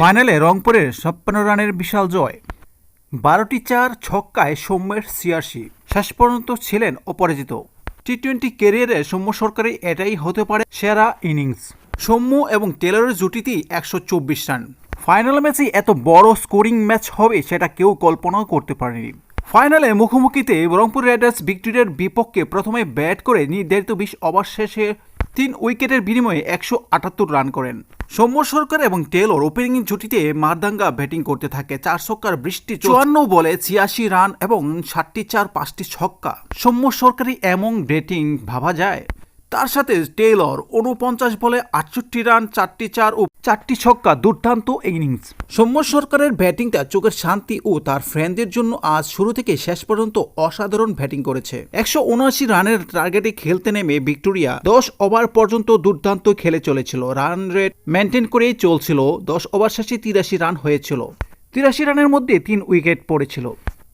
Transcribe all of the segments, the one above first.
ফাইনালে রংপুরের ছাপ্পান্ন রানের বিশাল জয়। বারোটি চার ছক্কায় সৌম্যের ছিয়াশি। শেষ পর্যন্ত ছিলেন অপরাজিত। টি টোয়েন্টি ক্যারিয়ারে সৌম্য সরকারের এটাই হতে পারে সেরা ইনিংস। সৌম্য এবং টেলরের জুটিতেই একশো চব্বিশ রান। ফাইনাল ম্যাচে এত বড় স্কোরিং ম্যাচ হবে সেটা কেউ কল্পনাও করতে পারেনি। ফাইনালে মুখোমুখিতে রংপুর রাইডার্স ভিক্টোরিয়ার বিপক্ষে প্রথমে ব্যাট করে নির্ধারিত বিশ ওভার শেষে তিন উইকেটের বিনিময়ে একশো আটাত্তর রান করেন। সৌম্য সরকার এবং টেলর ওপেনিং জুটিতে মারদাঙ্গা ব্যাটিং করতে থাকে। চার ছক্কার বৃষ্টি চুয়ান্ন বলে ছিয়াশি রান এবং ষাটটি চার, পাঁচটি ছক্কা। সৌম্য সরকারি এমন ব্যাটিং ভাবা যায়? তার সাথে টেইলর উনপঞ্চাশ বলে আটষট্টি রান, চারটি চার ও চারটি ছক্কা দুর্দান্ত ইনিংস। সৌম্য সরকারের ব্যাটিংটা চোখের শান্তি ও তার ফ্রেন্ডদের জন্য আজ শুরু থেকে শেষ পর্যন্ত অসাধারণ ব্যাটিং করেছে। একশো উনআশি রানের টার্গেটে খেলতে নেমে ভিক্টোরিয়া দশ ওভার পর্যন্ত দুর্দান্ত খেলে চলেছিল। রান রেট মেনটেন করেই চলছিল। দশ ওভার শেষে তিরাশি রান হয়েছিল। তিরাশি রানের মধ্যে তিন উইকেট পড়েছিল।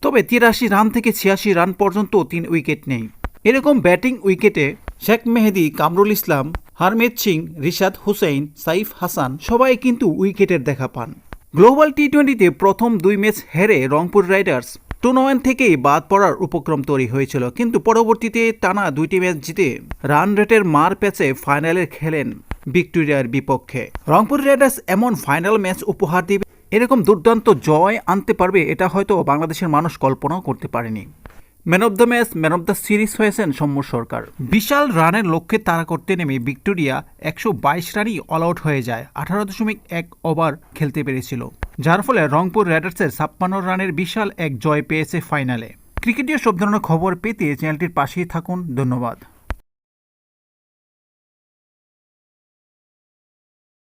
তবে তিরাশি রান থেকে ছিয়াশি রান পর্যন্ত তিন উইকেট নেই। এরকম ব্যাটিং উইকেটে শেখ মেহেদি, কামরুল ইসলাম হারমিত সিং, রিশাদ হুসেইন, সাইফ হাসান সবাই কিন্তু উইকেটের দেখা পান। গ্লোবাল টি টোয়েন্টিতে প্রথম দুই ম্যাচ হেরে রংপুর রাইডার্স টুর্নামেন্ট থেকেই বাদ পড়ার উপক্রম তৈরি হয়েছিল, কিন্তু পরবর্তীতে টানা দুইটি ম্যাচ জিতে রান রেটের মার প্যাচে ফাইনালে খেলেন ভিক্টোরিয়ার বিপক্ষে। রংপুর রাইডার্স এমন ফাইনাল ম্যাচ উপহার দিবে, এরকম দুর্দান্ত জয় আনতে পারবে, এটা হয়তো বাংলাদেশের মানুষ কল্পনাও করতে পারেনি। Man of the match, man of the series হয়েছেন সৌম্য সরকার। বিশাল রানের লক্ষ্যে তারা করতে নেমে ভিক্টোরিয়া একশো বাইশ রানই অল আউট হয়ে যায়, আঠারো দশমিক এক ওভার খেলতে পেরেছিল। যার ফলে রংপুর রাইডার্সের ছাপ্পান্ন রানের বিশাল এক জয় পেয়েছে ফাইনালে। ক্রিকেটীয় সব ধরনের খবর পেতে চ্যানেলটির পাশেই থাকুন, ধন্যবাদ।